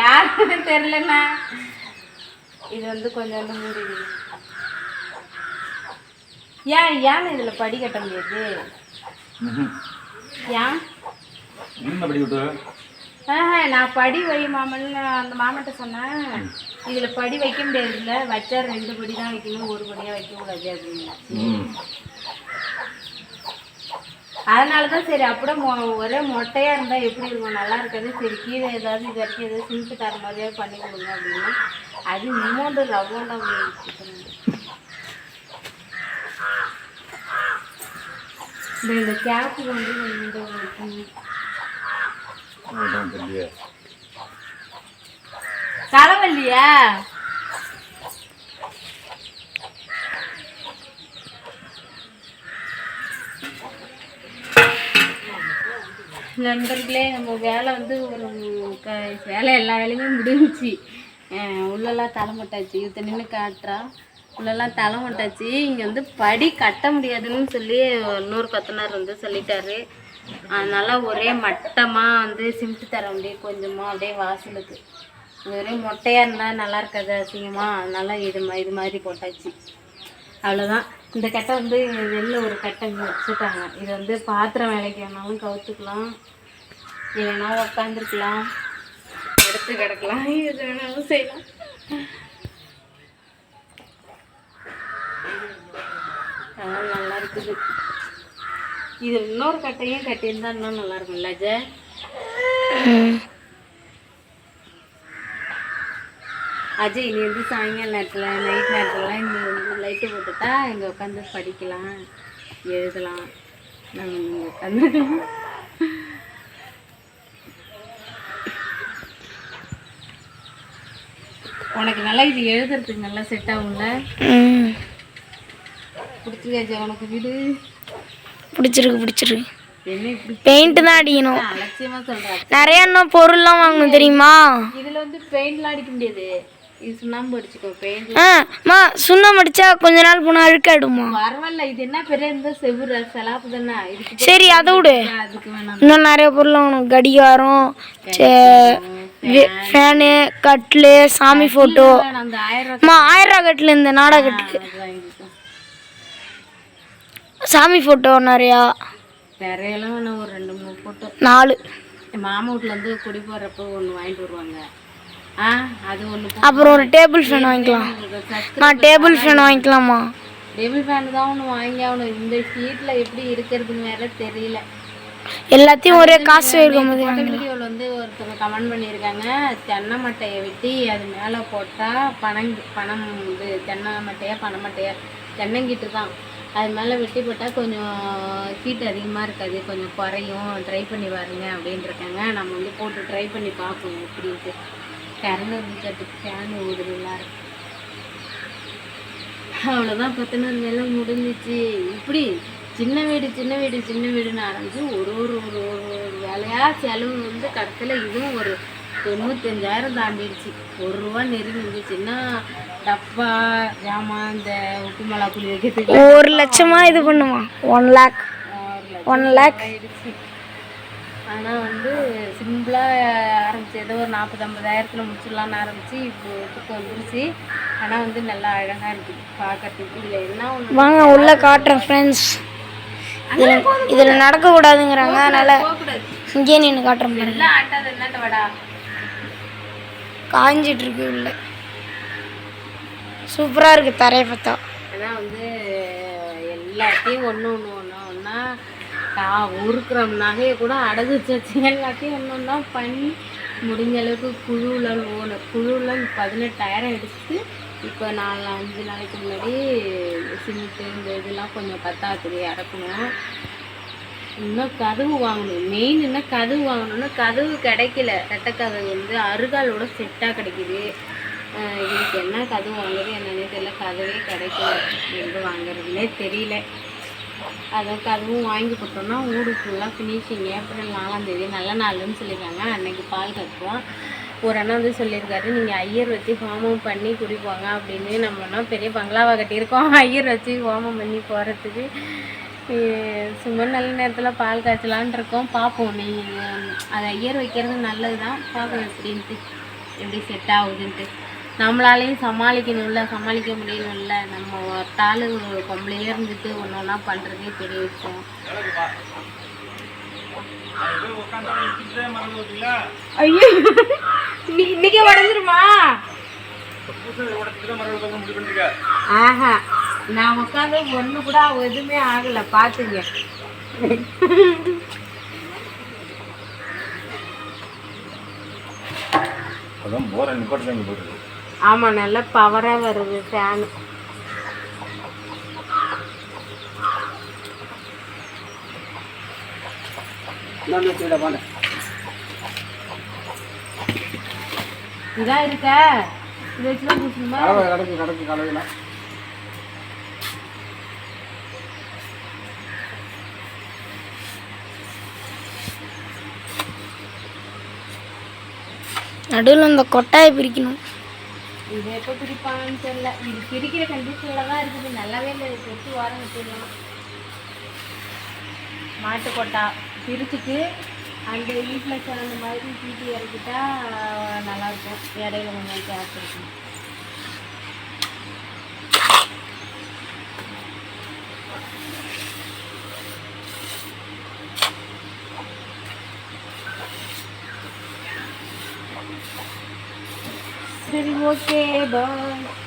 யாருன்னு தெரியலண்ணா. இது வந்து கொஞ்சோண்டு மூடி. ஏன் ஏன் இதில் படி கட்ட முடியாது? ஏன்? நான் படி வை மாமன்னு அந்த மாமன்ட்ட சொன்னேன். இதில் படி வைக்க முடியாதுல்ல வச்சா ரெண்டு படி தான் வைக்கணும் ஒரு படியாக வைக்கக்கூடாது அப்படின்னா. அதனால தான் சரி அப்படியே மொ ஒரே மொட்டையாக இருந்தால் எப்படி இருக்கும்? நல்லா இருக்காது. சரி கீழே ஏதாவது இது வரைக்கும் ஏதாவது சிம்பிள் தர மாதிரியே பண்ணி கொடுங்க அப்படின்னு அது இமௌண்ட்டு ரவுண்டாக இந்த கேப்பு வந்து கொஞ்சம் வைக்கணும். அதான் தெரியல தலைவலியா நண்பர்களே நம்ம வேலை வந்து ஒரு க வேலை எல்லா வேலையுமே முடிஞ்சிச்சு. உள்ளெல்லாம் தலை மட்டாச்சு. இவத்த நின்று காட்டுறா. உள்ளெல்லாம் தலை மட்டாச்சு. இங்கே வந்து படி கட்ட முடியாதுன்னு சொல்லி இன்னொரு கொத்தனார் வந்து சொல்லிட்டாரு. அதனால் ஒரே மட்டமாக வந்து சிமெண்ட் தர முடியும். கொஞ்சமாக அப்படியே வாசலுக்கு. ஒரே மொட்டையாக இருந்தால் நல்லா இருக்காது அசிங்கமாக அதனால் இது மா இது மாதிரி போட்டாச்சு. அவ்வளோதான் இந்த கட்டை வந்து வெளில ஒரு கட்டை இங்க வச்சுட்டாங்க இது வந்து பாத்திரம் வேலைக்கு வேணாலும் கவுத்துக்கலாம். இல்லைன்னா உக்காந்துருக்கலாம். எடுத்து கிடக்கலாம். எது வேணாலும் செய்யலாம். அதெல்லாம் நல்லா இருக்குது. இது இன்னொரு கட்டையும் கட்டியிருந்தா இன்னும் நல்லா இருக்கும்ல ஜ அஜய் நீ வந்து சாயங்கால நேரத்தில் நைட் நேரத்துலலாம் இங்கே வந்து லைட்டு போட்டுட்டா இங்கே உட்காந்து படிக்கலாம் எழுதலாம். நம்ம இங்கே உட்காந்துக்கலாம் உனக்கு நல்லா இது எழுதுறதுக்கு நல்லா செட் ஆகும்ல? பிடிச்சிருக்கா உனக்கு வீடு? பிடிச்சிருக்கு பிடிச்சிருக்கு. பெயிண்ட் தான் அடிக்கணும். நிறைய இன்னும் பொருள்லாம் வாங்கணும் தெரியுமா? இதுல வந்து பெயிண்ட்லாம் அடிக்க முடியாது. சுண்ணாம்பு அடிச்சுக்கோ பெயிண்ட் ஆ அம்மா சுண்ணம் அடிச்சா கொஞ்ச நாள் போனால் அழுக்காடுமா பரவாயில்ல இது என்ன பெரிய இந்த செவுரு செலாப்பு தானே? இதுக்கு சரி அதை விடு. அதுக்கு வேணாம். இன்னும் நிறைய பொருள் வாங்கணும் கடிகாரம் ஃபேனு கட்லு சாமி ஃபோட்டோ. வேணாம், அந்த ஆயிரம் அம்மா ஆயிரம் ரூபா கட்டில் இந்த கட்டில் வாங்கிக்கோ. சாமி ஃபோட்டோ நிறையா. நிறையெல்லாம் வேணாம் ஒரு ரெண்டு மூணு போட்டோ நாலு. என் மாமா வீட்டுல இருந்து குடி போறப்போ ஒன்று வாங்கிட்டு வருவாங்க. அப்புறம் ஒரு டேபிள் ஃபேன் வாங்கிக்கலாம். நான் டேபிள் ஃபேன் வாங்கிக்கலாமா? டேபிள் ஃபேன் தான் ஒன்று வாங்கி ஆகணும். இந்த ஹீட்டில் எப்படி இருக்கிறதுன்னு வேற தெரியல. எல்லாத்தையும் ஒரே காசு இருக்கும் போது வீடியோவில் வந்து ஒருத்தர் கமெண்ட் பண்ணியிருக்காங்க. தென்னை மட்டையை வெட்டி அது மேலே போட்டால் பனம் பனம் இது தென்னை மட்டையா பனை மட்டையா? தென்னங்கிட்டு தான் அது மேலே வெட்டி போட்டால் கொஞ்சம் ஹீட் அதிகமாக இருக்காது. கொஞ்சம் குறையும். ட்ரை பண்ணி பாருங்க அப்படின்னு இருக்காங்க. நம்ம வந்து போட்டு ட்ரை பண்ணி பார்ப்போம் எப்படின்ட்டு. கரண்ட் இருந்துச்சு அதுக்கு ஃபேன் ஓடுதுங்களா அவ்வளோதான் பத்தினது வேலை முடிஞ்சிச்சு. இப்படி சின்ன வீடு சின்ன வீடு சின்ன வீடுன்னு ஆரம்பிச்சு ஒரு ஒரு ஒரு ஒரு ஒரு வேலையாக செலவு வந்து கடைசியில் இதுவும் ஒரு தொண்ணூத்தஞ்சாயிரம் தாண்டிடுச்சு. ஒரு ரூபா நெருங்கிடுச்சுன்னா டப்பா ஜாமான் இந்த உப்பு மிளகா புளி வைக்கிறதுக்கு? ஒரு லட்சமா இது பண்ணுமா? ஒன் லேக் ஒன் லேக் ஆயிடுச்சு. ஆனால் வந்து சிம்பிளாக ஆரம்பிச்சு ஏதோ ஒரு நாற்பது ஐம்பதாயிரத்தில் முடிச்சிடலான்னு ஆரம்பிச்சு இப்போ இதுக்கு வந்துருச்சு. ஆனால் வந்து நல்லா அழகாக இருக்குது பார்க்கறதுக்கு இதில் என்ன ஒன்று வாங்க உள்ள காட்டுறேன் ஃப்ரெண்ட்ஸ் இதில் இதில் நடக்கக்கூடாதுங்கிறாங்க அதனால இங்கே நின்று காட்டுறேன் பாருங்க. எல்லாம் ஆட்டாது என்னட்ட வாடா காஞ்சிட்டு இருக்கு உள்ள. சூப்பராக இருக்கு தரையை பார்த்தா. ஆனால் வந்து எல்லாத்தையும் ஒன்று ஒன்று ஒன்று ஒன்றா கா உருக்குற நகையை கூட அடகு வச்சு எல்லாத்தையும் ஒன்று ஒன்றா பண்ணி முடிஞ்ச அளவுக்கு குழுவில் ஓணும் குழுவில் பதினெட்டாயிரம் எடுத்து இப்போ நாலு அஞ்சு நாளைக்கு முன்னாடி சிமெண்ட்டு இந்த இதெல்லாம் கொஞ்சம் பத்தாத்துக்கு இறக்கணும். இன்னும் கதவு வாங்கணும். மெயின் என்ன கதவு வாங்கணும்னா கதவு கிடைக்கல. ரெட்டக்கதவு வந்து அருகாலோட செட்டாக கிடைக்குது. இதுக்கு என்ன கதவு வாங்குறது என்னன்னே தெரியல. கதவே கிடைக்கல. எங்கே வாங்குறதுன்னே தெரியல. அதான் அதுவும் வாங்கி கொடுத்தோம்னா ஊடு ஃபுல்லாக ஃபினிஷிங் ஏப்ரல் நாலாந்தேதி நல்ல நாள்னு சொல்லியிருக்காங்க அன்னைக்கு பால் கட்டுவோம் ஒரு அண்ணா வந்து சொல்லியிருக்காரு நீங்கள் ஐயர் வச்சு ஹோமம் பண்ணி குடிப்போங்க அப்படின்னு. நம்மனா பெரிய பங்களாவை கட்டியிருக்கோம். ஐயர் வச்சு ஹோமம் பண்ணி போகிறதுக்கு சும்மா நல்ல நேரத்தில் பால் காய்ச்சலான் இருக்கோம். பார்ப்போம் நீங்கள் அது ஐயர் வைக்கிறது நல்லது தான் பார்ப்போம் எப்படின்ட்டு. எப்படி செட் ஆகுதுன்ட்டு. நம்மளாலையும் சமாளிக்கணும்ல சமாளிக்க முடியணும்ல. நம்ம ஒருத்தாள் பொம்பளையே இருந்துட்டு ஒன்று ஒன்றா பண்ணுறதே பெரிய விஷயம். ஐயோ இன்னைக்கே உடஞ்சிருமா? ஆஹா நான் உட்காந்து ஒன்று கூட எதுவுமே ஆகலை பார்த்துங்க அதான் போகிற நிப்பாட்டு போட்டுருக்கு. ஆமாம் நல்லா பவராக வருது ஃபேனு இதான் இருக்க? இது வச்சுதான் பூசணுமா கிடக்கு கிடக்கு கலவையில் நடுவில் இந்த கொட்டாயை பிரிக்கணும். இது எப்போ பிரிப்பாங்கன்னு தெரியல. இது பிரிக்கிற கண்டிஷனில் தான் இருக்குது. நல்லாவே இல்லை. கொத்து வாரம் வச்சிடலாம் மாட்டுக்கொட்டா பிரிச்சுட்டு அந்த வீட்டில் சிறந்த மாதிரி தீட்டி இறக்கிட்டா நல்லாயிருக்கும் இடையில கொஞ்சம் கேப் இருக்கும் சரி ஓகே பாய்